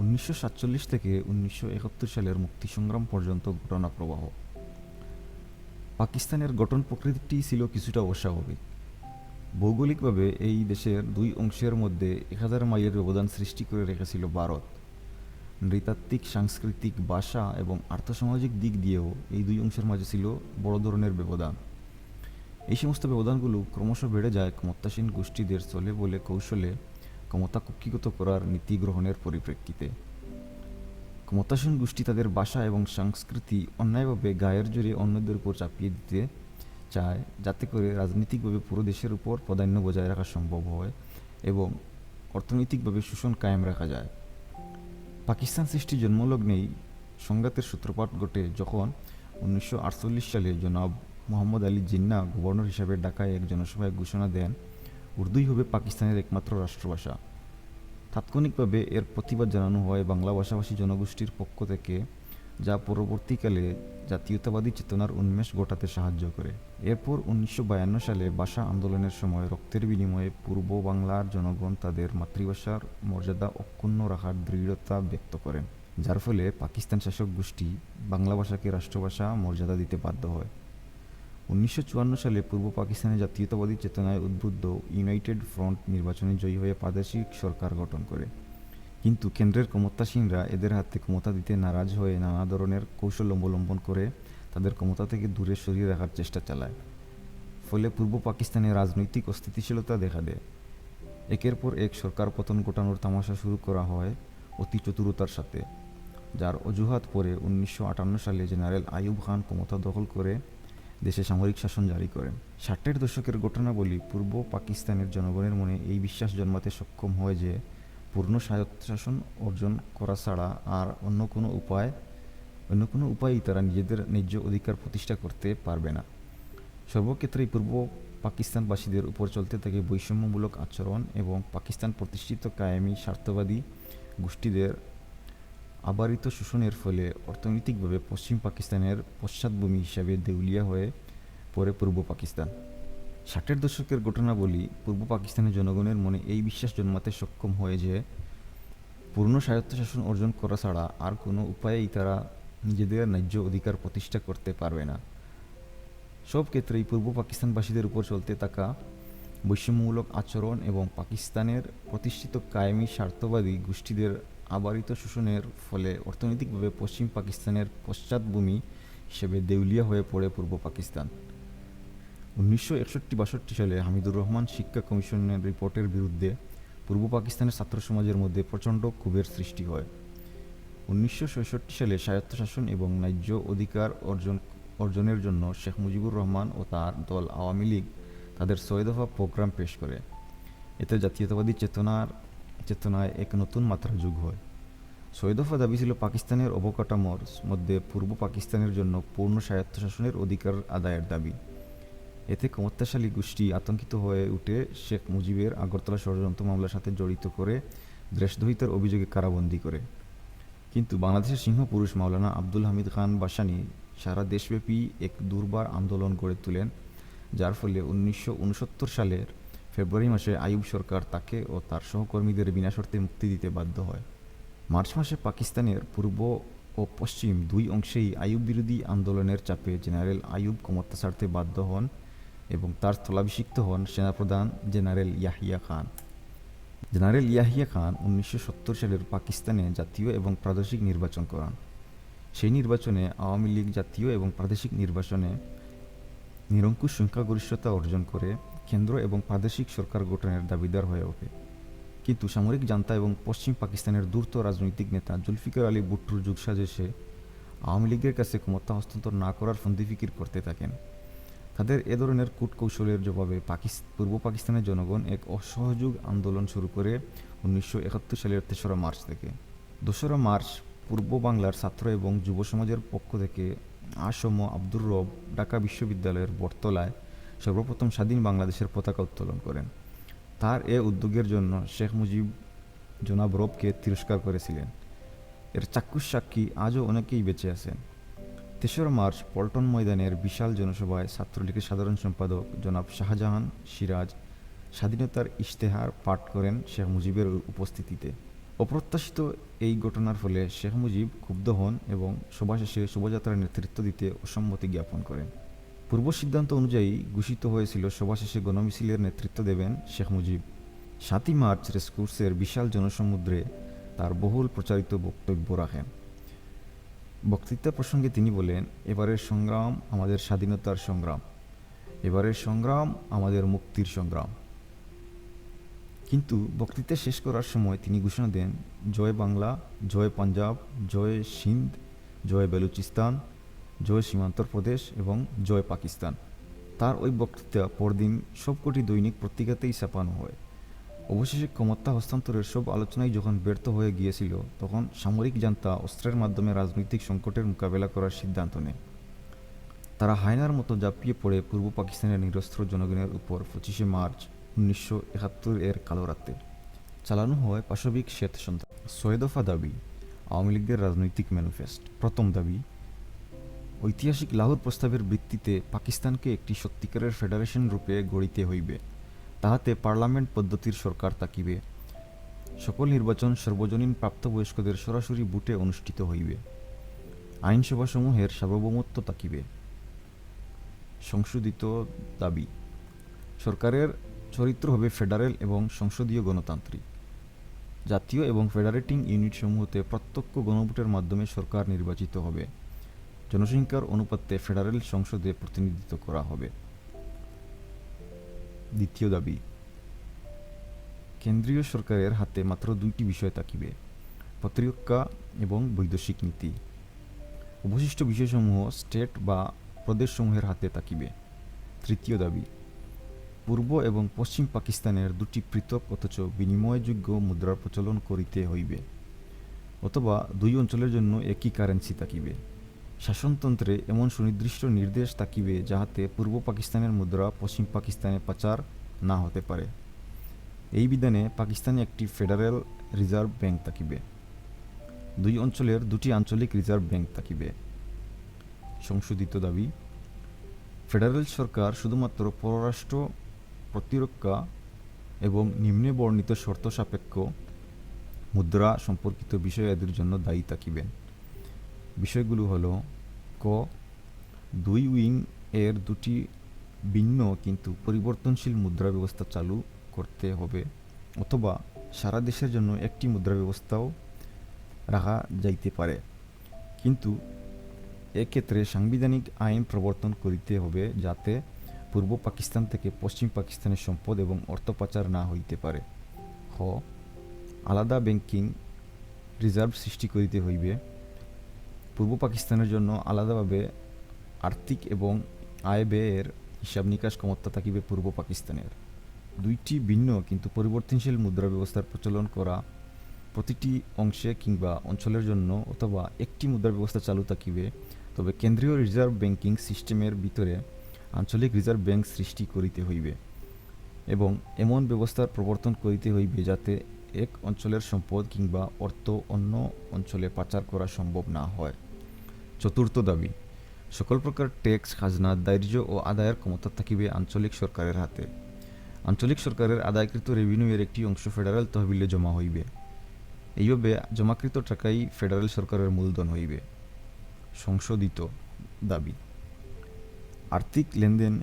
উনিশশো সাতচল্লিশ থেকে উনিশশো একাত্তর সালের মুক্তি সংগ্রাম পর্যন্ত ঘটনা প্রবাহ। পাকিস্তানের গঠন প্রকৃতিটি ছিল কিছুটা অস্বাভাবিক। ভৌগোলিকভাবে এই দেশের দুই অংশের মধ্যে এক হাজার মাইলের ব্যবধান সৃষ্টি করে রেখেছিল ভারত। নৃতাত্ত্বিক, সাংস্কৃতিক, ভাষা এবং আর্থসামাজিক দিক দিয়েও এই দুই অংশের মাঝে ছিল বড় ধরনের ব্যবধান। এই সমস্ত ব্যবধানগুলো ক্রমশ বেড়ে যায় ক্ষমতাসীন গোষ্ঠীদের চলে বলে কৌশলে ক্ষমতা কুক্ষিগত করার নীতি গ্রহণের পরিপ্রেক্ষিতে ক্ষমতাসীন গোষ্ঠী তাদের ভাষা এবং সংস্কৃতি অন্যায়ভাবে গায়ের জোরে অন্যদের উপর চাপিয়ে দিতে চায় যাতে করে রাজনৈতিকভাবে পুরো দেশের উপর প্রাধান্য বজায় রাখা সম্ভব হয় এবং অর্থনৈতিকভাবে শোষণ কায়েম রাখা যায় পাকিস্তান সৃষ্টির জন্মলগ্নেই সংঘাতের সূত্রপাত ঘটে যখন উনিশশো আটচল্লিশ সালে জনাব মোহাম্মদ আলী জিন্না গভর্নর হিসাবে ঢাকায় এক জনসভায় ঘোষণা দেন উর্দুই হবে পাকিস্তানের একমাত্র রাষ্ট্রভাষা। তাৎক্ষণিকভাবে এর প্রতিবাদ জানানো হয় বাংলা ভাষাভাষী জনগোষ্ঠীর পক্ষ থেকে, যা পরবর্তীকালে জাতীয়তাবাদী চেতনার উন্মেষ ঘটাতে সাহায্য করে। এরপর উনিশশো বায়ান্ন সালে ভাষা আন্দোলনের সময় রক্তের বিনিময়ে পূর্ব বাংলার জনগণ তাদের মাতৃভাষার মর্যাদা অক্ষুণ্ণ রাখার দৃঢ়তা ব্যক্ত করেন যার ফলে পাকিস্তান শাসক গোষ্ঠী বাংলা ভাষাকে রাষ্ট্রভাষা মর্যাদা দিতে বাধ্য হয়। উনিশশো চুয়ান্ন সালে পূর্ব পাকিস্তানে জাতীয়তাবাদী চেতনায় উদ্বুদ্ধ ইউনাইটেড ফ্রন্ট নির্বাচনে জয়ী হয়ে প্রাদেশিক সরকার গঠন করে। কিন্তু কেন্দ্রের ক্ষমতাসীনরা এদের হাতে ক্ষমতা দিতে নারাজ হয়ে নানা ধরনের কৌশল অবলম্বন করে তাদের ক্ষমতা থেকে দূরে সরিয়ে রাখার চেষ্টা চালায়। ফলে পূর্ব পাকিস্তানে রাজনৈতিক অস্থিতিশীলতা দেখা দেয়। একের পর এক সরকার পতন ঘটানোর তামাশা শুরু করা হয় অতি চতুরতার সাথে, যার অজুহাত পরে উনিশশো আটান্ন সালে জেনারেল আইয়ুব খান ক্ষমতা দখল করে দেশে সামরিক শাসন জারি করেন ষাটের দশকের ঘটনাবলী পূর্ব পাকিস্তানের জনগণের মনে এই বিশ্বাস জন্মাতে সক্ষম হয় যে, পূর্ণ স্বায়ত্তশাসন অর্জন করা ছাড়া আর অন্য কোনো উপায়, অন্য কোনো উপায়েই তারা নিজেদের ন্যায্য অধিকার প্রতিষ্ঠা করতে পারবে না। সর্বক্ষেত্রেই পূর্ব পাকিস্তানবাসীদের উপর চলতে থাকে বৈষম্যমূলক আচরণ এবং পাকিস্তান প্রতিষ্ঠিত কায়েমি স্বার্থবাদী গোষ্ঠীদের আবারিত শোষণের ফলে অর্থনৈতিকভাবে পশ্চিম পাকিস্তানের পশ্চাৎভূমি হিসাবে দেউলিয়া হয়ে পড়ে পূর্ব পাকিস্তান। ষাটের দশকের ঘটনাবলী পূর্ব পাকিস্তানের জনগণের মনে এই বিশ্বাস জন্মাতে সক্ষম হয় যে পূর্ণ স্বায়ত্তশাসন অর্জন করা ছাড়া আর কোনো উপায়েই তারা নিজেদের ন্যায্য অধিকার প্রতিষ্ঠা করতে পারবে না। সব ক্ষেত্রেই পূর্ব পাকিস্তানবাসীদের উপর চলতে থাকা বৈষম্যমূলক আচরণ এবং পাকিস্তানের প্রতিষ্ঠিত কায়েমি স্বার্থবাদী গোষ্ঠীদের আবারিত শোষণের ফলে অর্থনৈতিকভাবে পশ্চিম পাকিস্তানের পশ্চাৎভূমি হিসেবে দেউলিয়া হয়ে পড়ে পূর্ব পাকিস্তান। উনিশশো একষট্টি বাষট্টি সালে হামিদুর রহমান শিক্ষা কমিশনের রিপোর্টের বিরুদ্ধে পূর্ব পাকিস্তানের ছাত্র সমাজের মধ্যে প্রচণ্ড ক্ষোভের সৃষ্টি হয়। উনিশশো ছয়ষট্টি সালে স্বায়ত্তশাসন এবং ন্যায্য অধিকার অর্জন, অর্জনের জন্য শেখ মুজিবুর রহমান ও তার দল আওয়ামী লীগ তাদের ছয় দফা প্রোগ্রাম পেশ করে। এতে জাতীয়তাবাদী চেতনার চেতনায় এক নতুন মাত্রা যোগ হয়। ছয় দফা দাবি ছিল পাকিস্তানের অবকাঠামোর মধ্যে পূর্ব পাকিস্তানের জন্য পূর্ণ স্বায়ত্তশাসনের অধিকার আদায়ের দাবি। এতে ক্ষমতাশালী গোষ্ঠী আতঙ্কিত হয়ে উঠে শেখ মুজিবের আগরতলা ষড়যন্ত্র মামলার সাথে জড়িত করে দেশদ্রোহিতার অভিযোগে কারাবন্দী করে। কিন্তু বাংলাদেশের সিংহপুরুষ মাওলানা আব্দুল হামিদ খান বাসানি সারা দেশব্যাপী এক দুর্বার আন্দোলন গড়ে তোলেন, যার ফলে উনিশশো উনসত্তর সালের ফেব্রুয়ারি মাসে আইয়ুব সরকার তাকে ও তার সহকর্মীদের বিনা শর্তে মুক্তি দিতে বাধ্য হয়। মার্চ মাসে পাকিস্তানের পূর্ব ও পশ্চিম দুই অংশেই আইয়ুব বিরোধী আন্দোলনের চাপে জেনারেল আইয়ুব ক্ষমতা ছাড়তে বাধ্য হন এবং তার স্থলাভিষিক্ত হন সেনাপ্রধান জেনারেল ইয়াহিয়া খান। জেনারেল ইয়াহিয়া খান উনিশশো সত্তর সালের পাকিস্তানে জাতীয় এবং প্রাদেশিক নির্বাচন করান। সেই নির্বাচনে আওয়ামী লীগ জাতীয় এবং প্রাদেশিক নির্বাচনে নিরঙ্কুশ সংখ্যাগরিষ্ঠতা অর্জন করে কেন্দ্র এবং প্রাদেশিক সরকার গঠনের দাবিদার হয়ে ওঠে। কিন্তু সামরিক জান্তা এবং পশ্চিম পাকিস্তানের দ্রুত রাজনৈতিক নেতা জুলফিকার আলী ভুট্টোর যুগ সাজেশে আওয়ামী লীগের কাছে ক্ষমতা হস্তান্তর না করার ফন্দিফিকির করতে থাকেন। তাদের এ ধরনের কূটকৌশলের জবাবে পাকিস, পূর্ব পাকিস্তানের জনগণ এক অসহযোগ আন্দোলন শুরু করে উনিশশো একাত্তর সালের তেসরা মার্চ থেকে। দোসরা মার্চ পূর্ব বাংলার ছাত্র এবং যুব সমাজের পক্ষ থেকে আসম আব্দুর রব ঢাকা বিশ্ববিদ্যালয়ের বটতলায় সর্বপ্রথম স্বাধীন বাংলাদেশের পতাকা উত্তোলন করেন। তার এ উদ্যোগের জন্য শেখ মুজিব জনাব রবকে তিরস্কার করেছিলেন। এর চাক্ষুষ সাক্ষী আজও অনেকেই বেঁচে আছেন। তেসরা মার্চ পল্টন ময়দানের বিশাল জনসভায় ছাত্রলীগের সাধারণ সম্পাদক জনাব শাহজাহান সিরাজ স্বাধীনতার ইশতেহার পাঠ করেন শেখ মুজিবের উপস্থিতিতে। অপ্রত্যাশিত এই ঘটনার ফলে শেখ মুজিব ক্ষুব্ধ হন এবং সভা শেষে শোভাযাত্রার নেতৃত্ব দিতে অসম্মতি জ্ঞাপন করেন। পূর্ব সিদ্ধান্ত অনুযায়ী ঘোষিত হয়েছিল সভা শেষে গণমিছিলের নেতৃত্ব দেবেন শেখ মুজিব। সাতই মার্চ রেসকোর্সের বিশাল জনসমুদ্রে তার বহুল প্রচারিত বক্তব্য রাখেন। বক্তৃতা প্রসঙ্গে তিনি বলেন, এবারের সংগ্রাম আমাদের স্বাধীনতার সংগ্রাম। এবারের সংগ্রাম আমাদের মুক্তির সংগ্রাম। কিন্তু বক্তৃতা শেষ করার সময় তিনি ঘোষণা দেন, জয় বাংলা, জয় পাঞ্জাব, জয় সিন্ধ, জয় বেলুচিস্তান জয় সীমান্তর প্রদেশ এবং জয় পাকিস্তান। তার ওই বক্তৃতা পরদিন সবকটি দৈনিক পত্রিকাতেই ছাপানো হয়। অবশেষে ক্ষমতা হস্তান্তরের সব আলোচনাই যখন ব্যর্থ হয়ে গিয়েছিল, তখন সামরিক জান্তা অস্ত্রের মাধ্যমে রাজনৈতিক সংকটের মোকাবেলা করার সিদ্ধান্ত নেয়। তারা হায়নার মতো ঝাঁপিয়ে পড়ে পূর্ব পাকিস্তানের নিরস্ত্র জনগণের উপর পঁচিশে মার্চ উনিশশো একাত্তর এর কালো রাতে চালানো হয় পাশবিক শ্বেত সন্ত্রাস। ছয় দফা দাবি, আওয়ামী লীগের রাজনৈতিক ম্যানিফেস্ট। প্রথম দাবি ঐতিহাসিক লাহোর প্রস্তাবের ভিত্তিতে পাকিস্তানকে একটি সত্যিকারের ফেডারেশন রূপে গড়িতে হইবে। তাহাতে পার্লামেন্ট পদ্ধতির সরকার থাকিবে। সকল নির্বাচন সর্বজনীন প্রাপ্তবয়স্কদের সরাসরি বুটে অনুষ্ঠিত হইবে। আইনসভাসমূহের সার্বভৌমত্ব থাকিবে। সংশোধিত দাবি, সরকারের চরিত্র হবে ফেডারেল এবং সংসদীয় গণতান্ত্রিক, জাতীয় এবং ফেডারেটিং ইউনিটসমূহতে প্রত্যক্ষ গণভোটের মাধ্যমে সরকার নির্বাচিত হবে। জনসংখ্যার অনুপাতে ফেডারেল সংসদে প্রতিনিধিত্ব করা হবে। দ্বিতীয় দাবি, কেন্দ্রীয় সরকারের হাতে মাত্র দুইটি বিষয় থাকিবে প্রতিরক্ষা এবং বৈদেশিক নীতি। অবশিষ্ট বিষয়সমূহ স্টেট বা প্রদেশসমূহের হাতে থাকিবে। তৃতীয় দাবি, পূর্ব এবং পশ্চিম পাকিস্তানের দুটি পৃথক অথচ বিনিময়যোগ্য মুদ্রার প্রচলন করিতে হইবে, অথবা দুই অঞ্চলের জন্য একই কারেন্সি থাকিবে। শাসনতন্ত্রে এমন সুনির্দিষ্ট নির্দেশ থাকিবে যাহাতে পূর্ব পাকিস্তানের মুদ্রা পশ্চিম পাকিস্তানে পাচার না হতে পারে। এই বিধানে পাকিস্তানে একটি ফেডারেল রিজার্ভ ব্যাংক থাকিবে। দুই অঞ্চলের দুটি আঞ্চলিক রিজার্ভ ব্যাংক থাকিবে। সংশোধিত দাবি, ফেডারেল সরকার শুধুমাত্র পররাষ্ট্র প্রতিরক্ষা এবং নিম্নে বর্ণিত শর্ত সাপেক্ষ মুদ্রা সম্পর্কিত বিষয়াদির জন্য দায়ী থাকিবেন। বিষয়গুলো হলো, ক, দুই উইং এর দুটি ভিন্ন কিন্তু পরিবর্তনশীল মুদ্রা ব্যবস্থা চালু করতে হবে, অথবা সারা দেশের জন্য একটি মুদ্রা ব্যবস্থাও রাখা যাইতে পারে। কিন্তু এক্ষেত্রে সাংবিধানিক আইন প্রবর্তন করিতে হবে যাতে পূর্ব পাকিস্তান থেকে পশ্চিম পাকিস্তানের সম্পদ এবং অর্থ পাচার না হইতে পারে। খ আলাদা ব্যাংকিং রিজার্ভ সৃষ্টি করিতে হইবে। পূর্ব পাকিস্তানের জন্য আলাদাভাবে আর্থিক এবং আয় ব্যয়ের হিসাব নিকাশ ক্ষমতা থাকিবে পূর্ব পাকিস্তানের। দুইটি ভিন্ন কিন্তু পরিবর্তনশীল মুদ্রা ব্যবস্থার প্রচলন করা প্রতিটি অংশে কিংবা অঞ্চলের জন্য অথবা একটি মুদ্রা ব্যবস্থা চালু থাকিবে, তবে কেন্দ্রীয় রিজার্ভ ব্যাংকিং সিস্টেমের ভিতরে আঞ্চলিক রিজার্ভ ব্যাংক সৃষ্টি করিতে হইবে এবং এমন ব্যবস্থার প্রবর্তন করিতে হইবে যাতে এক অঞ্চলের সম্পদ কিংবা অর্থ অন্য অঞ্চলে পাচার করা সম্ভব না হয়। চতুর্থ দাবি, সকল প্রকার ট্যাক্স, খাজনা, দারিদ্র্য ও আদায়ের ক্ষমতা থাকিবে আঞ্চলিক সরকারের হাতে। আঞ্চলিক সরকারের আদায়কৃত রেভিনিউয়ের একটি অংশ ফেডারেল তহবিলে জমা হইবে। এইভাবে জমাকৃত টাকাই ফেডারেল সরকারের মূলধন হইবে। সংশোধিত দাবি, আর্থিক লেনদেন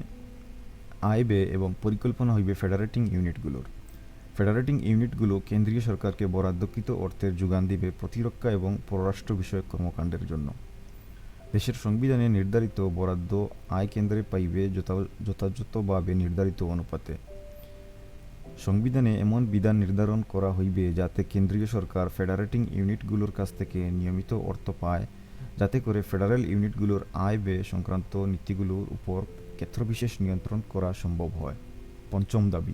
আয় এবং পরিকল্পনা হইবে ফেডারেটিং ইউনিটগুলোর ফেডারেটিং ইউনিটগুলো কেন্দ্রীয় সরকারকে বরাদ্দকৃত অর্থের যোগান দিবে প্রতিরক্ষা এবং পররাষ্ট্র বিষয়ক কর্মকাণ্ডের জন্য। দেশের সংবিধানে নির্ধারিত বরাদ্দ আয় কেন্দ্রে পাইবে যথা- যথাযথভাবে নির্ধারিত অনুপাতে। সংবিধানে এমন বিধান নির্ধারণ করা হইবে যাতে কেন্দ্রীয় সরকার ফেডারেটিং ইউনিটগুলোর কাছ থেকে নিয়মিত অর্থ পায়, যাতে করে ফেডারেল ইউনিটগুলোর আয় ব্যয় সংক্রান্ত নীতিগুলোর উপর ক্ষেত্রবিশেষ নিয়ন্ত্রণ করা সম্ভব হয়। পঞ্চম দাবি,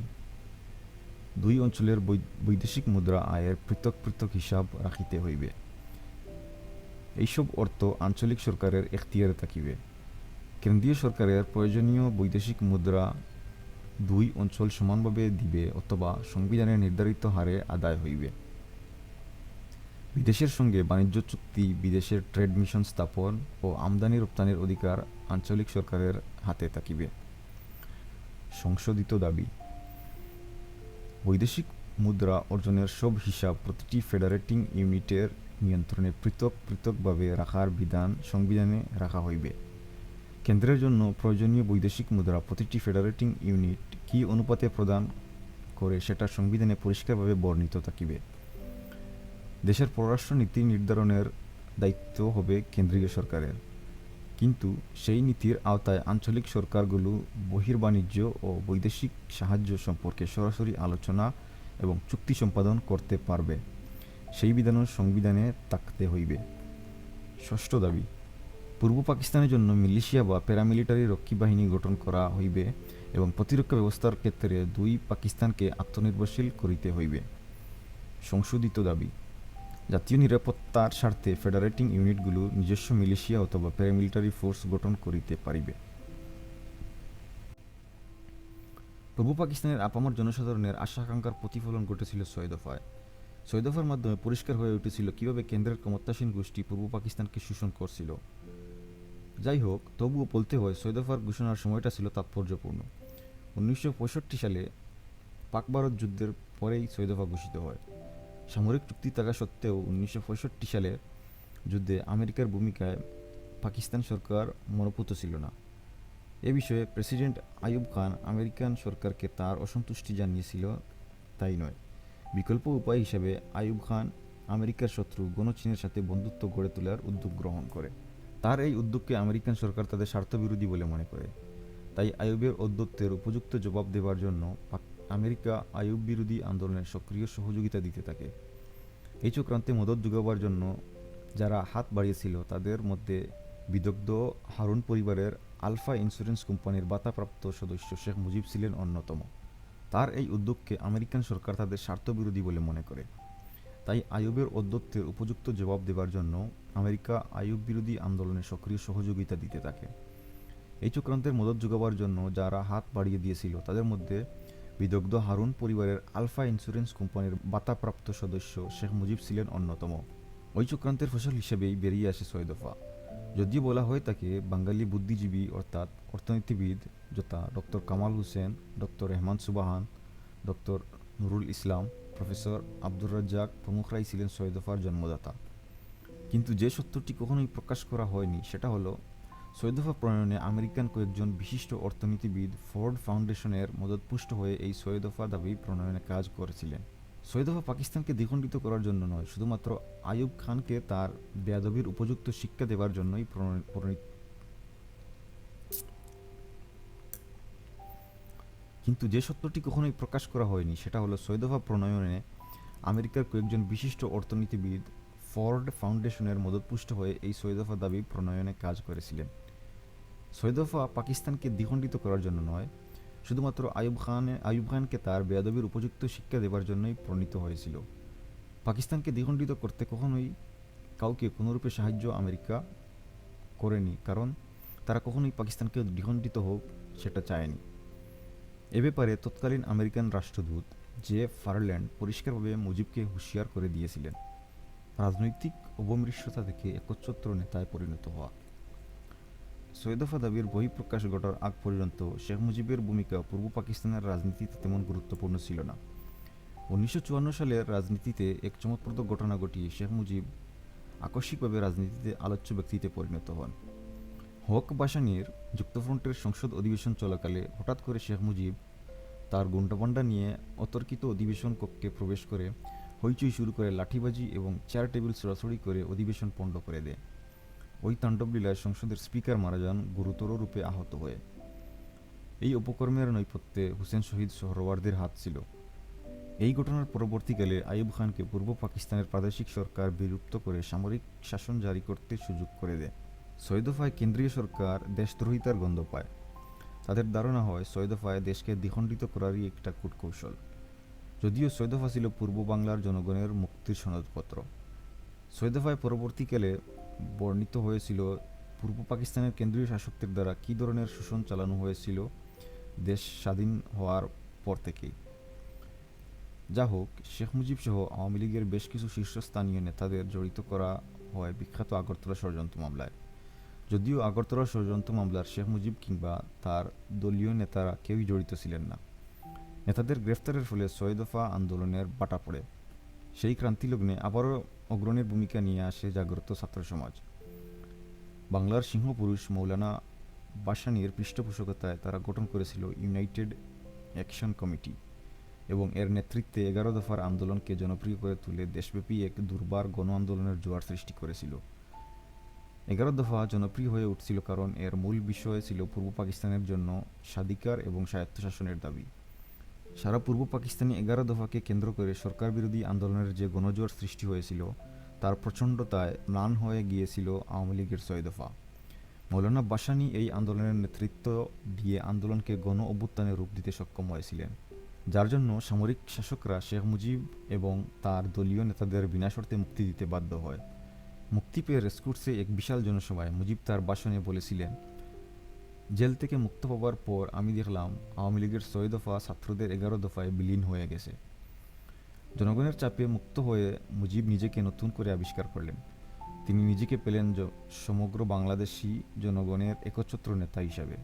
দুই অঞ্চলের বৈদেশিক মুদ্রা আয়ের পৃথক পৃথক হিসাব রাখিতে হইবে। এইসব অর্থ আঞ্চলিক সরকারের এখতিয়ারে থাকিবে। কেন্দ্রীয় সরকারের প্রয়োজনীয় বৈদেশিক মুদ্রা দুই অঞ্চল সমানভাবে দিবে অথবা সংবিধানের নির্ধারিত হারে আদায় হইবে। বিদেশের সঙ্গে বাণিজ্য চুক্তি, বিদেশের ট্রেড মিশন স্থাপন ও আমদানি রপ্তানির অধিকার আঞ্চলিক সরকারের হাতে থাকিবে। সংশোধিত দাবি, বৈদেশিক মুদ্রা অর্জনের সব হিসাব প্রতিটি ফেডারেটিং ইউনিটের নিয়ন্ত্রণে পৃথক পৃথকভাবে রাখার বিধান সংবিধানে রাখা হইবে। কেন্দ্রের জন্য প্রয়োজনীয় বৈদেশিক মুদ্রা প্রতিটি ফেডারেটিং ইউনিট কী অনুপাতে প্রদান করে সেটা সংবিধানে পরিষ্কারভাবে বর্ণিত থাকিবে। দেশের পররাষ্ট্র নীতি নির্ধারণের দায়িত্ব হবে কেন্দ্রীয় সরকারের। কিন্তু সেই নীতির আওতায় আঞ্চলিক সরকারগুলো বহির্বাণিজ্য ও বৈদেশিক সাহায্য সম্পর্কে সরাসরি আলোচনা এবং চুক্তি সম্পাদন করতে পারবে। সেই বিধানও সংবিধানে থাকতে হইবে। ষষ্ঠ দাবি, পূর্ব পাকিস্তানের জন্য মিলিশিয়া বা প্যারামিলিটারি রক্ষী বাহিনী গঠন করা হইবে এবং প্রতিরক্ষা ব্যবস্থার ক্ষেত্রে দুই পাকিস্তানকে আত্মনির্ভরশীল করিতে হইবে। সংশোধিত দাবি, জাতীয় নিরাপত্তার স্বার্থে ফেডারেটিং ইউনিটগুলো নিজস্ব মিলিশিয়া অথবা প্যারামিলিটারি ফোর্স গঠন করিতে পারিবে। পূর্ব পাকিস্তানের আপামর জনসাধারণের আশা আকাঙ্ক্ষার প্রতিফলন ঘটেছিল ছয় দফায়। ছয় দফার মাধ্যমে পরিষ্কার হয়ে উঠেছিল কীভাবে কেন্দ্রের ক্ষমতাসীন গোষ্ঠী পূর্ব পাকিস্তানকে শোষণ করছিল। যাই হোক, তবুও বলতে হয় ছয় দফার ঘোষণার সময়টা ছিল তাৎপর্যপূর্ণ। উনিশশো পঁয়ষট্টি সালে পাক ভারত যুদ্ধের পরেই ছয় দফা ঘোষিত হয়। সামরিক চুক্তি থাকা সত্ত্বেও উনিশশো সালের যুদ্ধে আমেরিকার ভূমিকায় পাকিস্তান সরকার মনোপুত ছিল না। এ বিষয়ে প্রেসিডেন্ট আইয়ুব খান আমেরিকান সরকারকে তার অসন্তুষ্টি জানিয়েছিল, তাই নয়। বিকল্প উপায় হিসেবে আইয়ুব খান আমেরিকার শত্রু গণচীনের সাথে বন্ধুত্ব গড়ে তোলার উদ্যোগ গ্রহণ করে। তার এই উদ্যোগকে আমেরিকান সরকার তাদের স্বার্থবিরোধী বলে মনে করে। তাই আইয়ুবের ঔদ্ধত্যের উপযুক্ত জবাব দেওয়ার জন্য আমেরিকা আইয়ুব বিরোধী আন্দোলনের সক্রিয় সহযোগিতা দিতে থাকে। এই চক্রান্তে মদত যোগাবার জন্য যারা হাত বাড়িয়েছিল, তাদের মধ্যে বিদগ্ধ হারুন পরিবারের আলফা ইন্স্যুরেন্স কোম্পানির বাতাপ্রাপ্ত সদস্য শেখ মুজিব ছিলেন অন্যতম। তার এই উদ্যোগকে আমেরিকান সরকার তাদের স্বার্থবিরোধী বলে মনে করে। তাই আইয়ুবের অধ্যত্বের উপযুক্ত জবাব দেওয়ার জন্য আমেরিকা আইয়ুব বিরোধী আন্দোলনে সক্রিয় সহযোগিতা দিতে থাকে। এই চক্রান্তের মদত যোগাবার জন্য যারা হাত বাড়িয়ে দিয়েছিল, তাদের মধ্যে বিদগ্ধ হারুন পরিবারের আলফা ইন্স্যুরেন্স কোম্পানির বাতাপ্রাপ্ত সদস্য শেখ মুজিব ছিলেন অন্যতম। ওই চক্রান্তের ফসল হিসেবেই বেরিয়ে আসে ছয় দফা। যদিও বলা হয় তাকে বাঙালি বুদ্ধিজীবী অর্থাৎ অর্থনীতিবিদ যথা doctor Kamal Hossain, doctor Rehman Subhan, doctor Nurul Islam, professor Abdur Razzaq প্রমুখরাই ছিলেন ছয় দফার জন্মদাতা। কিন্তু যে সত্যটি কখনোই প্রকাশ করা হয়নি সেটা হলো ছয় দফা প্রণয়নে আমেরিকান কয়েকজন বিশিষ্ট অর্থনীতিবিদ ফোর্ড ফাউন্ডেশনের মদতপুষ্ট হয়ে এই ছয় দফা দাবি প্রণয়নে কাজ করেছিলেন। ছয় দফা পাকিস্তানকে দ্বিখণ্ডিত করার জন্য নয়, শুধুমাত্র আয়ুব খানকে তার বেয়াদবির উপযুক্ত শিক্ষা দেওয়ার জন্যই প্রণীত কিন্তু যে সত্যটি কখনোই প্রকাশ করা হয়নি, সেটা হলো ছয় দফা প্রণয়নে আমেরিকার কয়েকজন বিশিষ্ট অর্থনীতিবিদ ফর্ড ফাউন্ডেশনের মদতপুষ্ট হয়ে এই ছয় দফা দাবি প্রণয়নে কাজ করেছিলেন। ছয় দফা পাকিস্তানকে দ্বিখণ্ডিত করার জন্য নয় শুধুমাত্র আয়ুব খান, আয়ুব খানকে তার বেয়াদবির উপযুক্ত শিক্ষা দেওয়ার জন্যই প্রণীত হয়েছিল। পাকিস্তানকে দ্বিখণ্ডিত করতে কখনোই কাউকে কোনোরূপে সাহায্য আমেরিকা করেনি, কারণ তারা কখনোই পাকিস্তানকে দ্বিখণ্ডিত হোক সেটা চায়নি। এ ব্যাপারে তৎকালীন আমেরিকান রাষ্ট্রদূত জে ফারল্যান্ড পরিষ্কারভাবে মুজিবকে হুঁশিয়ার করে দিয়েছিলেন। রাজনৈতিক অবমৃষ্যতা থেকে একচ্ছত্র নেতায় পরিণত হওয়া। ছয় দফা দাবির বহিঃপ্রকাশ ঘটার আগ পর্যন্ত শেখ মুজিবের ভূমিকা পূর্ব পাকিস্তানের রাজনীতিতে তেমন গুরুত্বপূর্ণ ছিল না। উনিশশো চুয়ান্ন সালের রাজনীতিতে এক চমৎপ্রদ ঘটনা ঘটিয়ে শেখ মুজিব আকস্মিকভাবে রাজনীতিতে আলোচ্য ব্যক্তিতে পরিণত হন। হক বাসানির যুক্তফ্রন্টের সংসদ অধিবেশন চলাকালে হঠাৎ করে শেখ মুজিব তার গুন্ডাপান্ডা নিয়ে অতর্কিত অধিবেশন কক্ষে প্রবেশ করে হইচই শুরু করে লাঠিবাজি এবং চেয়ার টেবিল ছোড়াছড়ি করে অধিবেশন পণ্ড করে দেয়। ওই তাণ্ডবলীলায় সংসদের স্পিকার মারা যান গুরুতর রূপে আহত হয়ে। এই উপকর্মের নৈপথ্যে হুসেন শহীদ সোহরওয়ার্দের হাত ছিল। এই ঘটনার পরবর্তীকালে আইয়ুব খানকে পূর্ব পাকিস্তানের প্রাদেশিক সরকার বিলুপ্ত করে সামরিক শাসন জারি করতে সুযোগ করে দেয়। ছয় দফায় কেন্দ্রীয় সরকার দেশদ্রোহিতার গন্ধ পায়। তাদের ধারণা হয় ছয় দফায় দেশকে দ্বিখণ্ডিত করারই একটা কূটকৌশল। যদিও ছয় দফা ছিল পূর্ব বাংলার জনগণের মুক্তির সনদপত্র। ছয় দফায় পরবর্তীকালে বর্ণিত হয়েছিল, পূর্ব পাকিস্তানের কেন্দ্রীয় শাসকদের দ্বারা কী ধরনের শোষণ চালানো হয়েছিল দেশ স্বাধীন হওয়ার পর থেকেই। যা হোক, শেখ মুজিব সহ আওয়ামী লীগের বেশ কিছু শীর্ষস্থানীয় নেতাদের জড়িত করা হয় বিখ্যাত আগরতলা ষড়যন্ত্র মামলায়। যদিও আগরতলা ষড়যন্ত্র মামলার শেখ মুজিব কিংবা তার দলীয় নেতারা কেউই জড়িত ছিলেন না। নেতাদের গ্রেফতারের ফলে ছয় দফা আন্দোলনের বাটা পড়ে। সেই ক্রান্তিলগ্নে আবারও অগ্রণীর ভূমিকা নিয়ে আসে জাগ্রত ছাত্র সমাজ। বাংলার সিংহপুরুষ মৌলানা বাসানির পৃষ্ঠপোষকতায় তারা গঠন করেছিল ইউনাইটেড অ্যাকশন কমিটি এবং এর নেতৃত্বে এগারো দফার আন্দোলনকে জনপ্রিয় করে তুলে দেশব্যাপী এক দুর্বার গণ আন্দোলনের জোয়ার সৃষ্টি করেছিল। এগারো দফা জনপ্রিয় হয়ে উঠছিল কারণ এর মূল বিষয় ছিল পূর্ব পাকিস্তানের জন্য স্বাধিকার এবং স্বায়ত্তশাসনের দাবি। সারা পূর্ব পাকিস্তানি এগারো দফাকে কেন্দ্র করে সরকার বিরোধী আন্দোলনের যে গণজোয়ার সৃষ্টি হয়েছিল, তার প্রচণ্ডতায় ম্লান হয়ে গিয়েছিল আওয়ামী লীগের ছয় দফা। মৌলানা বাসানি এই আন্দোলনের নেতৃত্ব দিয়ে আন্দোলনকে গণ অভ্যুত্থানে রূপ দিতে সক্ষম হয়েছিলেন। যার জন্য সামরিক শাসকরা শেখ মুজিব এবং তার দলীয় নেতাদের বিনা শর্তে মুক্তি দিতে বাধ্য হয়। মুক্তি পেয়ে রেস্কুটসে এক বিশাল জনসভায় মুজিব তার ভাষণে বলেছিলেন জেল থেকে মুক্ত পাওয়ার পর আমি দেখলাম আওয়ামী লীগের ছয় দফা ছাত্রদের এগারো দফায় বিলীন হয়ে গেছে। জনগণের চাপে মুক্ত হয়ে মুজিব নিজেকে নতুন করে আবিষ্কার করলেন। তিনি নিজেকে পেলেন সমগ্র বাংলাদেশি জনগণের একচ্ছত্র নেতা হিসাবে।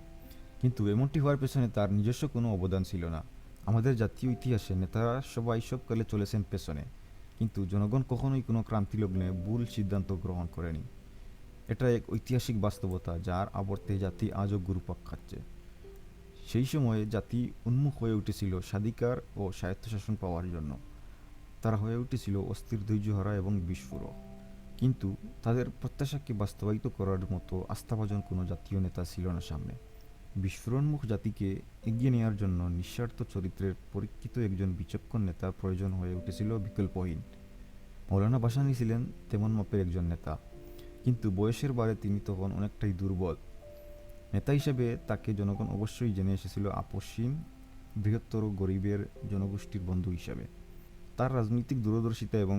কিন্তু এমনটি হওয়ার পেছনে তার নিজস্ব কোনো অবদান ছিল না। আমাদের জাতীয় ইতিহাসে নেতারা সবাই সব কালে চলেছেন পেছনে। কিন্তু জনগণ কখনোই কোনো ক্রান্তিলগ্নে ভুল সিদ্ধান্ত গ্রহণ করেনি। এটা এক ঐতিহাসিক বাস্তবতা যার আবর্তে জাতি আজও গুরুপাক খাচ্ছে। সেই সময়ে জাতি উন্মুখ হয়ে উঠেছিল স্বাধিকার ও স্বায়ত্তশাসন পাওয়ার জন্য। তারা হয়ে উঠেছিল অস্থির ধৈর্যহারা এবং বিস্ফোরক। কিন্তু তাদের প্রত্যাশাকে বাস্তবায়িত করার মতো আস্থাভাজন কোনো জাতীয় নেতা ছিল না সামনে। বিস্ফোরণমুখ জাতিকে এগিয়ে নেওয়ার জন্য নিঃস্বার্থ চরিত্রের পরীক্ষিত একজন বিচক্ষণ নেতার প্রয়োজন হয়ে উঠেছিল বিকল্পহীন। মৌলানা বাসানি ছিলেন তেমন মাপের একজন নেতা। কিন্তু বয়সের বারে তিনি তখন অনেকটাই দুর্বল। নেতা হিসেবে তাকে জনগণ অবশ্যই জেনে এসেছিল আপসীন বৃহত্তর গরিবের জনগোষ্ঠীর বন্ধু হিসাবে। তার রাজনৈতিক দূরদর্শিতা এবং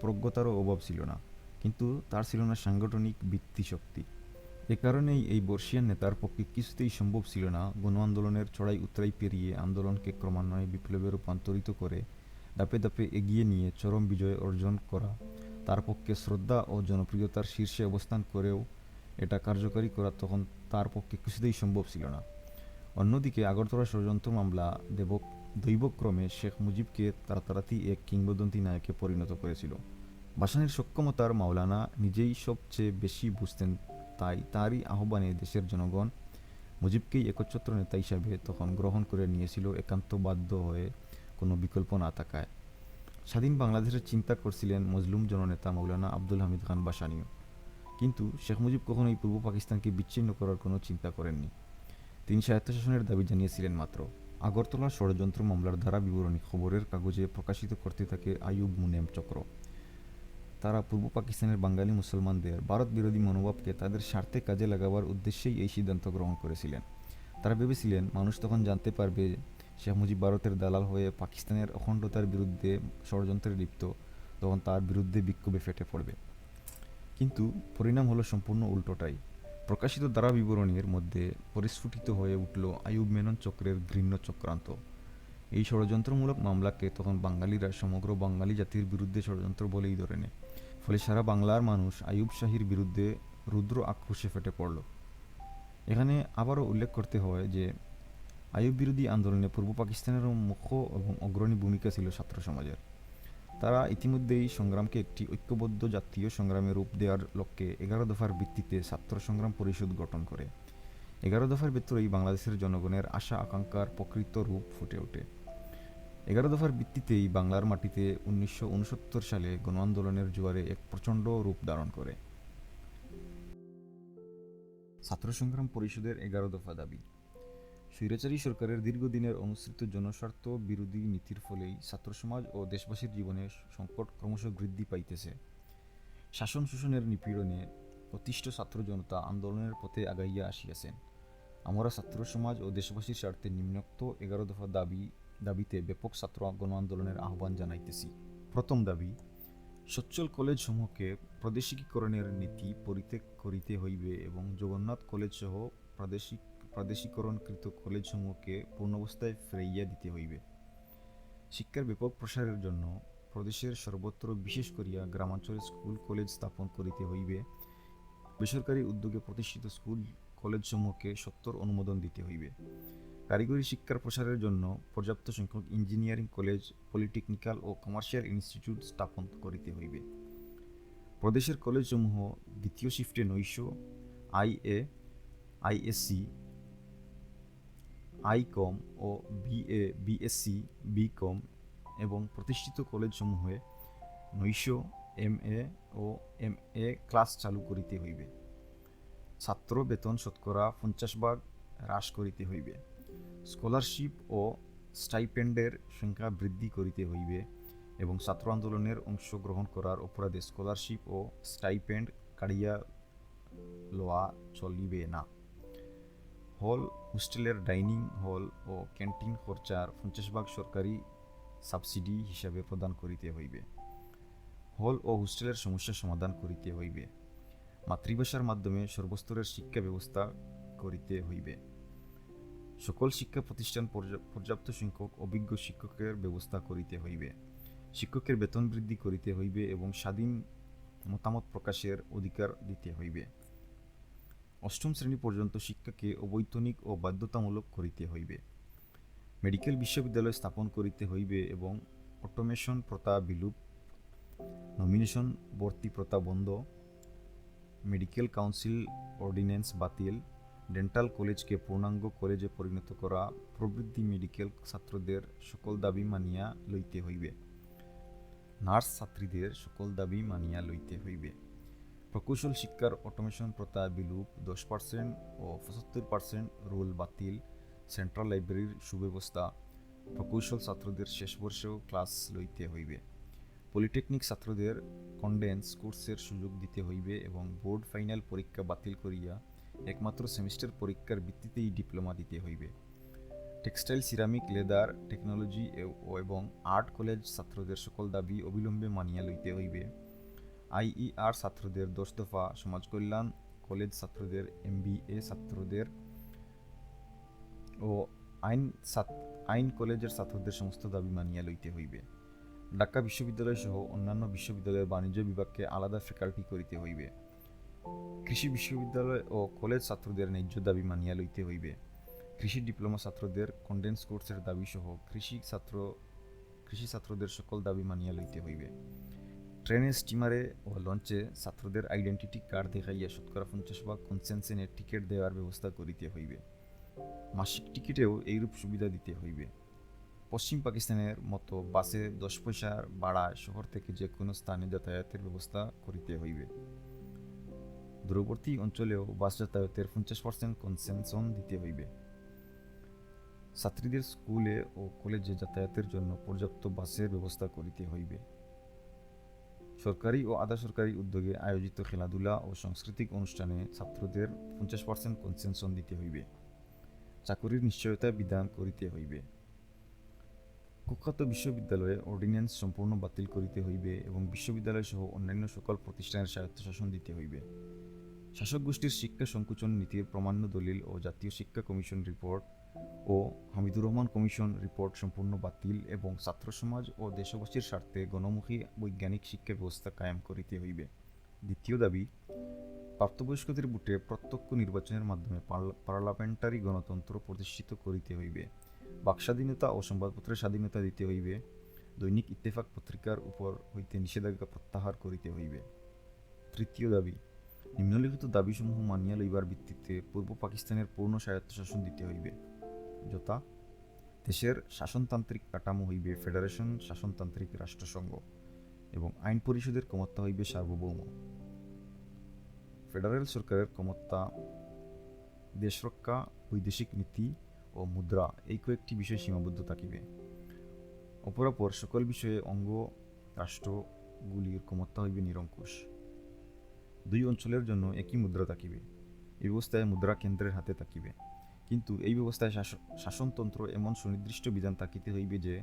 প্রজ্ঞতারও অভাব ছিল না, কিন্তু তার ছিল না সাংগঠনিক ভিত্তি শক্তি এ কারণেই এই বর্ষিয়ান নেতার পক্ষে কিছুতেই সম্ভব ছিল না গণ আন্দোলনের চড়াই উতরাই পেরিয়ে আন্দোলনকে ক্রমান্বয়ে বিপ্লবে রূপান্তরিত করে ধাপে ধাপে এগিয়ে নিয়ে চরম বিজয় অর্জন করা। তার পক্ষে শ্রদ্ধা ও জনপ্রিয়তার শীর্ষে অবস্থান করেও এটা কার্যকরী করা তখন তার পক্ষে কিছুতেই সম্ভব ছিল না। অন্যদিকে আগরতলা ষড়যন্ত্র মামলা দেবক দৈবক্রমে শেখ মুজিবকে তাড়াতাড়ি এক কিংবদন্তি নায়কে পরিণত করেছিল। বাসানির সক্ষমতার মাওলানা নিজেই সবচেয়ে বেশি বুঝতেন, তাই তারই আহ্বানে দেশের জনগণ মুজিবকেই একচ্ছত্র নেতা হিসাবে তখন গ্রহণ করে নিয়েছিল একান্ত বাধ্য হয়ে কোনো বিকল্প না থাকায়। স্বাধীন বাংলাদেশের চিন্তা করছিলেন মজলুম জননেতা মৌলানা আব্দুল হামিদ খান বাসানিও। কিন্তু শেখ মুজিব কখনোই পূর্ব পাকিস্তানকে বিচ্ছিন্ন করার কোনো চিন্তা করেননি। তিনি স্বায়ত্তশাসনের দাবি জানিয়েছিলেন মাত্র। আগরতলা ষড়যন্ত্র মামলার ধারা বিবরণী খবরের কাগজে প্রকাশিত করতে থাকে আইয়ুব মুনেম চক্র। তারা পূর্ব পাকিস্তানের বাঙালি মুসলমানদের ভারত বিরোধী মনোভাবকে তাদের স্বার্থে কাজে লাগাবার উদ্দেশ্যেই এই সিদ্ধান্ত গ্রহণ করেছিলেন। তারা ভেবেছিলেন, মানুষ তখন জানতে পারবে শেখ মুজিব ভারতের দালাল হয়ে পাকিস্তানের অখণ্ডতার বিরুদ্ধে ষড়যন্ত্রে লিপ্ত, তখন তার বিরুদ্ধে বিক্ষোভে ফেটে পড়বে। কিন্তু পরিণাম হলো সম্পূর্ণ উল্টোটাই। প্রকাশিত দ্বারা বিবরণীর মধ্যে পরিস্ফুটিত হয়ে উঠল আয়ুব মেনন চক্রের ঘৃণ্য চক্রান্ত। এই ষড়যন্ত্রমূলক মামলাকে তখন বাঙালিরা সমগ্র বাঙালি জাতির বিরুদ্ধে ষড়যন্ত্র বলেই ধরে নেয়। ফলে সারা বাংলার মানুষ আয়ুব শাহীর বিরুদ্ধে রুদ্র আক্রোশে ফেটে পড়ল। এখানে আবারও উল্লেখ করতে হয় যে আয়ুব বিরোধী আন্দোলনে পূর্ব পাকিস্তানেরও মুখ্য এবং অগ্রণী ভূমিকা ছিল ছাত্র সমাজের। তারা ইতিমধ্যেই সংগ্রামকে একটি ঐক্যবদ্ধ জাতীয় সংগ্রামে রূপ দেওয়ার লক্ষ্যে এগারো দফার ভিত্তিতে ছাত্র সংগ্রাম পরিষদ গঠন করে। এগারো দফার ভেতরেই বাংলাদেশের জনগণের আশা, আকাঙ্ক্ষার প্রকৃত রূপ ফুটে ওঠে। এগারো দফার ভিত্তিতেই বাংলার মাটিতে উনিশশো উনসত্তর সালে গণ আন্দোলনের জোয়ারে এক প্রচণ্ড রূপ ধারণ করে। ছাত্র সংগ্রাম পরিষদের এগারো দফা দাবি স্বৈরাচারী সরকারের দীর্ঘদিনের অনুসৃত জনস্বার্থ বিরোধী নীতির ফলেই ছাত্র সমাজ ও দেশবাসীর জীবনে সংকট ক্রমশ বৃদ্ধি পাইতেছে। শাসন শোষণের নিপীড়নে অতিষ্ঠ ছাত্র জনতা আন্দোলনের পথে আগাইয়া আসিয়াছেন আমরা ছাত্র সমাজ ও দেশবাসীর স্বার্থে নিম্নোক্ত এগারো দফা দাবি, দাবিতে ব্যাপক ছাত্র গণ আন্দোলনের আহ্বান জানাইতেছি। প্রথম দাবি, সচ্ছল কলেজসমূহকে প্রাদেশিকীকরণের নীতি পরিত্যাগ করিতে হইবে এবং জগন্নাথ কলেজ সহ প্রাদেশিক প্রাদেশিকরণকৃত কলেজসমূহকে পূর্ণাবস্থায় ফিরাইয়া দিতে হইবে। শিক্ষার ব্যাপক প্রসারের জন্য প্রদেশের সর্বত্র বিশেষ করিয়া গ্রামাঞ্চলে স্কুল, কলেজ স্থাপন করিতে হইবে। বেসরকারি উদ্যোগে প্রতিষ্ঠিত স্কুল, কলেজসমূহকে সত্তর অনুমোদন দিতে হইবে। কারিগরি শিক্ষার প্রসারের জন্য পর্যাপ্ত সংখ্যক ইঞ্জিনিয়ারিং কলেজ, পলিটেকনিক্যাল ও কমার্শিয়াল ইনস্টিটিউট স্থাপন করিতে হইবে। প্রদেশের কলেজসমূহ দ্বিতীয় শিফটে নৈশ আইএ আইএসসি আইকম ও বিএ, বিএসসি, বিকম এবং প্রতিষ্ঠিত কলেজসমূহে নৈশ এম এ ও এম এ ক্লাস চালু করিতে হইবে। ছাত্র বেতন শতকরা পঞ্চাশ ভাগ হ্রাস করিতে হইবে। স্কলারশিপ ও স্টাইপেন্ডের সংখ্যা বৃদ্ধি করিতে হইবে এবং ছাত্র আন্দোলনের অংশগ্রহণ করার অপরাধে স্কলারশিপ ও স্টাইপেন্ড কাড়িয়া লওয়া চলিবে না। হল, হোস্টেলের ডাইনিং হল ও ক্যান্টিন খরচার পঞ্চাশ ভাগ সরকারি সাবসিডি হিসাবে প্রদান করিতে হইবে। হল ও হোস্টেলের সমস্যা সমাধান করিতে হইবে। মাতৃভাষার মাধ্যমে সর্বস্তরের শিক্ষা ব্যবস্থা করিতে হইবে। সকল শিক্ষা প্রতিষ্ঠান পর্যাপ্ত সংখ্যক অভিজ্ঞ শিক্ষকের ব্যবস্থা করিতে হইবে। শিক্ষকের বেতন বৃদ্ধি করিতে হইবে এবং স্বাধীন মতামত প্রকাশের অধিকার দিতে হইবে। অষ্টম শ্রেণি পর্যন্ত শিক্ষাকে অবৈতনিক ও বাধ্যতামূলক করিতে হইবে। মেডিকেল বিশ্ববিদ্যালয় স্থাপন করিতে হইবে এবং অটোমেশন প্রথা বিলুপ, নমিনেশন ভর্তি প্রথা বন্ধ, মেডিকেল কাউন্সিল অর্ডিন্যান্স বাতিল, ডেন্টাল কলেজকে পূর্ণাঙ্গ কলেজে পরিণত করা, প্রবৃদ্ধি মেডিকেল ছাত্রদের সকল দাবি মানিয়া লইতে হইবে। নার্স ছাত্রীদের সকল দাবি মানিয়া লইতে হইবে। প্রকৌশল শিক্ষার অটোমেশন প্রথা বিলুপ, দশ পার্সেন্ট ও পঁচাত্তর পার্সেন্ট রোল বাতিল সেন্ট্রাল লাইব্রেরির সুব্যবস্থা, প্রকৌশল ছাত্রদের শেষ বর্ষেও ক্লাস লইতে হইবে। পলিটেকনিক ছাত্রদের কন্ডেন্স কোর্সের সুযোগ দিতে হইবে এবং বোর্ড ফাইনাল পরীক্ষা বাতিল করিয়া একমাত্র সেমিস্টার পরীক্ষার ভিত্তিতেই ডিপ্লোমা দিতে হইবে। টেক্সটাইল সিরামিক লেদার টেকনোলজি এবং আর্ট কলেজ ছাত্রদের সকল দাবি অবিলম্বে মানিয়া লইতে হইবে। আইইআর ছাত্রদের দশ দফা সমাজ কল্যাণ কলেজ ছাত্রদের এমবিএ ছাত্রদের ও আইন আইন কলেজের ছাত্রদের সমস্ত দাবি মানিয়া লইতে হইবে। ঢাকা বিশ্ববিদ্যালয় সহ অন্যান্য বিশ্ববিদ্যালয়ের বাণিজ্য বিভাগকে আলাদা ফ্যাকাল্টি করিতে হইবে। কৃষি বিশ্ববিদ্যালয় ও কলেজ ছাত্রদের ন্যায্য দাবি মানিয়া লইতে হইবে। কৃষি ডিপ্লোমা ছাত্রদের কন্ডেন্স কোর্সের দাবি সহ কৃষি ছাত্র, কৃষি ছাত্রদের সকল দাবি মানিয়া লইতে হইবে। ট্রেনে স্টিমারে ও লঞ্চে ছাত্রদের আইডেন্টিটি কার্ড দেখাইয়া শতকরা পঞ্চাশ ভাগ কনসেনশনের টিকিট দেওয়ার ব্যবস্থা করিতে হইবে। মাসিক টিকিটেও এইরূপ সুবিধা দিতে হইবে। পশ্চিম পাকিস্তানের মতো বাসে দশ পয়সার ভাড়ায় শহর থেকে যে কোনো স্থানে যাতায়াতের ব্যবস্থা করিতে হইবে। দূরবর্তী অঞ্চলেও বাস যাতায়াতের পঞ্চাশ পার্সেন্ট কনসেনশন দিতে হইবে। ছাত্রীদের স্কুলে ও কলেজে যাতায়াতের জন্য পর্যাপ্ত বাসের ব্যবস্থা করিতে হইবে। সরকারি ও আধা সরকারি উদ্যোগে আয়োজিত খেলাধুলা ও সাংস্কৃতিক অনুষ্ঠানে ছাত্রদের পঞ্চাশ পার্সেন্ট কনসেনশন দিতে হইবে। চাকরির নিশ্চয়তা বিধান করিতে হইবে। কুখ্যাত বিশ্ববিদ্যালয়ে অর্ডিন্যান্স সম্পূর্ণ বাতিল করিতে হইবে এবং বিশ্ববিদ্যালয় সহ অন্যান্য সকল প্রতিষ্ঠানের স্বায়ত্তশাসন দিতে হইবে। শাসক গোষ্ঠীর শিক্ষা সংকুচন নীতির প্রমাণ্য দলিল ও জাতীয় শিক্ষা কমিশন রিপোর্ট ও হামিদুর রহমান কমিশন রিপোর্ট সম্পূর্ণ বাতিল এবং ছাত্র সমাজ ও দেশবাসীর স্বার্থে গণমুখী বৈজ্ঞানিক শিক্ষা ব্যবস্থা কায়েম করিতে হইবে। দ্বিতীয় দাবি, প্রাপ্তবয়স্কদের বুটে প্রত্যক্ষ নির্বাচনের মাধ্যমে পার্লামেন্টারি গণতন্ত্র প্রতিষ্ঠিত করিতে হইবে। বাকস্বাধীনতা ও সংবাদপত্রের স্বাধীনতা দিতে হইবে। দৈনিক ইত্তেফাক পত্রিকার উপর হইতে নিষেধাজ্ঞা প্রত্যাহার করিতে হইবে। তৃতীয় দাবি, নিম্নলিখিত দাবিসমূহ মানিয়া লইবার ভিত্তিতে পূর্ব পাকিস্তানের পূর্ণ স্বায়ত্তশাসন দিতে হইবে। যথা দেশের শাসনতান্ত্রিক কাঠামো হইবে ফেডারেশন, শাসনতান্ত্রিক রাষ্ট্রসংঘ এবং আইন পরিষদের ক্ষমতা হইবে সার্বভৌম। ফেডারেল সরকারের ক্ষমতা দেশরক্ষা বৈদেশিক নীতি ও মুদ্রা এই কয়েকটি বিষয় সীমাবদ্ধ থাকিবে। অপরাপর সকল বিষয়ে অঙ্গ, রাষ্ট্রগুলির ক্ষমতা হইবে নিরঙ্কুশ। দুই অঞ্চলের জন্য একই মুদ্রা থাকিবে। এই ব্যবস্থায় মুদ্রা কেন্দ্রের হাতে থাকিবে। কিন্তু এই ব্যবস্থায় শাস- শাসনতন্ত্র এমন সুনির্দিষ্ট বিধান থাকিতে হইবে যে,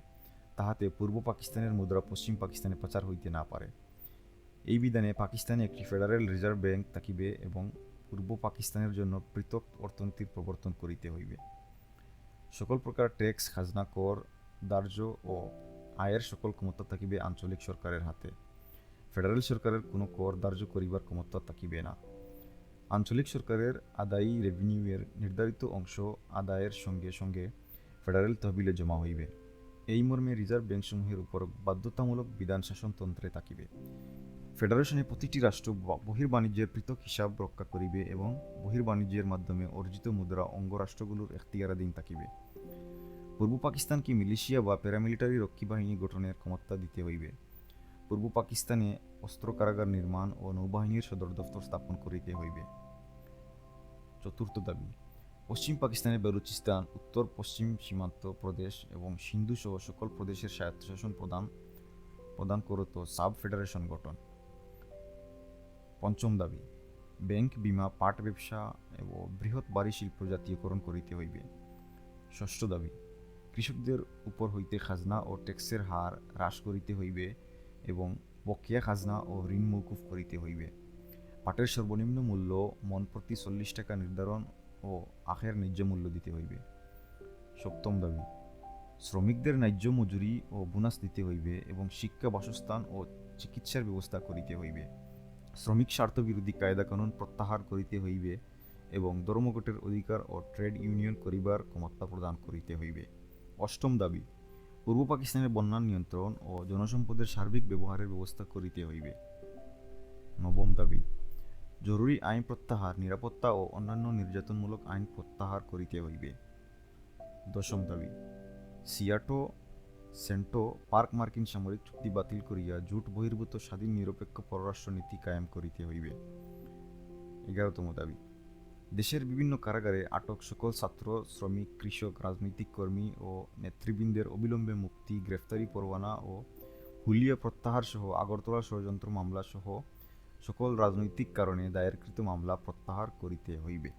তাহাতে পূর্ব পাকিস্তানের মুদ্রা পশ্চিম পাকিস্তানে প্রচার হইতে না পারে। এই বিধানে পাকিস্তানে একটি ফেডারেল রিজার্ভ ব্যাংক থাকিবে এবং পূর্ব পাকিস্তানের জন্য পৃথক অর্থনীতির প্রবর্তন করিতে হইবে। সকল প্রকার ট্যাক্স, খাজনা, কর দার্য ও আয়ের সকল ক্ষমতা থাকিবে আঞ্চলিক সরকারের হাতে। ফেডারেল সরকারের কোনো কর দার্য করিবার ক্ষমতা থাকিবে না। আঞ্চলিক সরকারের আদায়ী রেভিনিউয়ের নির্ধারিত অংশ আদায়ের সঙ্গে সঙ্গে ফেডারেল তহবিলে জমা হইবে। এই মর্মে রিজার্ভ ব্যাংকসমূহের উপর বাধ্যতামূলক বিধান শাসনতন্ত্রে থাকিবে। ফেডারেশনে প্রতিটি রাষ্ট্র বহির্বাণিজ্যের পৃথক হিসাব রক্ষা করিবে এবং বহির্বাণিজ্যের মাধ্যমে অর্জিত মুদ্রা অঙ্গরাষ্ট্রগুলোর এখতিয়ারাধীন থাকিবে। পূর্ব পাকিস্তানকে মিলিশিয়া বা প্যারামিলিটারি রক্ষী বাহিনী গঠনের ক্ষমতা দিতে হইবে? পূর্ব পাকিস্তানে অস্ত্র কারাগার নির্মাণ ও নৌবাহিনীর সদর দফতর স্থাপন করিতে হইবে। চতুর্থ দাবি, পশ্চিম পাকিস্তানের বেলুচিস্তান, উত্তর পশ্চিম সীমান্ত প্রদেশ এবং সিন্ধু সহ সকল প্রদেশের স্বায়ত্তশাসন প্রদান প্রদান করত সাব ফেডারেশন গঠন। পঞ্চম দাবি, ব্যাংক বিমা, পাট ব্যবসা এবং বৃহৎ বাড়ি শিল্প জাতীয়করণ করিতে হইবে। ষষ্ঠ দাবি, কৃষকদের উপর হইতে খাজনা ও ট্যাক্সের হার হ্রাস করিতে হইবে এবং বকেয়া খাজনা ও ঋণ মৌকুফ করিতে হইবে। পাটের সর্বনিম্ন মূল্য মন প্রতি চল্লিশ টাকা নির্ধারণ ও আখের ন্যায্য মূল্য দিতে হইবে। সপ্তম দাবি, শ্রমিকদের ন্যায্য মজুরি ও বোনাস দিতে হইবে এবং শিক্ষা, বাসস্থান ও চিকিৎসার ব্যবস্থা করিতে হইবে। শ্রমিক স্বার্থবিরোধী কায়দা কানুন প্রত্যাহার করিতে হইবে এবং ধর্মঘটের অধিকার ও ট্রেড ইউনিয়ন করিবার ক্ষমতা প্রদান করিতে হইবে। অষ্টম দাবি, পূর্ব পাকিস্তানের বন্যা নিয়ন্ত্রণ ও জনসম্পদের সার্বিক ব্যবহারের ব্যবস্থা করিতে হইবে। নবম দাবি জরুরি আইন প্রত্যাহার, নিরাপত্তা ও অন্যান্য নির্যাতনমূলক আইন প্রত্যাহার করিতে হইবে। দশম দাবি, সিয়াটো সেন্টো পার্ক মার্কিন সামরিক চুক্তি বাতিল করিয়া জোট বহির্ভূত স্বাধীন নিরপেক্ষ পররাষ্ট্র নীতি কায়েম করিতে হইবে। এগারোতম দাবি, দেশের বিভিন্ন কারাগারে আটক সকল ছাত্র, শ্রমিক, কৃষক, রাজনৈতিক কর্মী ও নেতৃবৃন্দের অবিলম্বে মুক্তি, গ্রেফতারি পরোয়ানা ও হুলিয়া প্রত্যাহার সহ আগরতলা ষড়যন্ত্র মামলা সহ সকল রাজনৈতিক কারণে দায়েরকৃত মামলা প্রত্যাহার করিতে হইবে।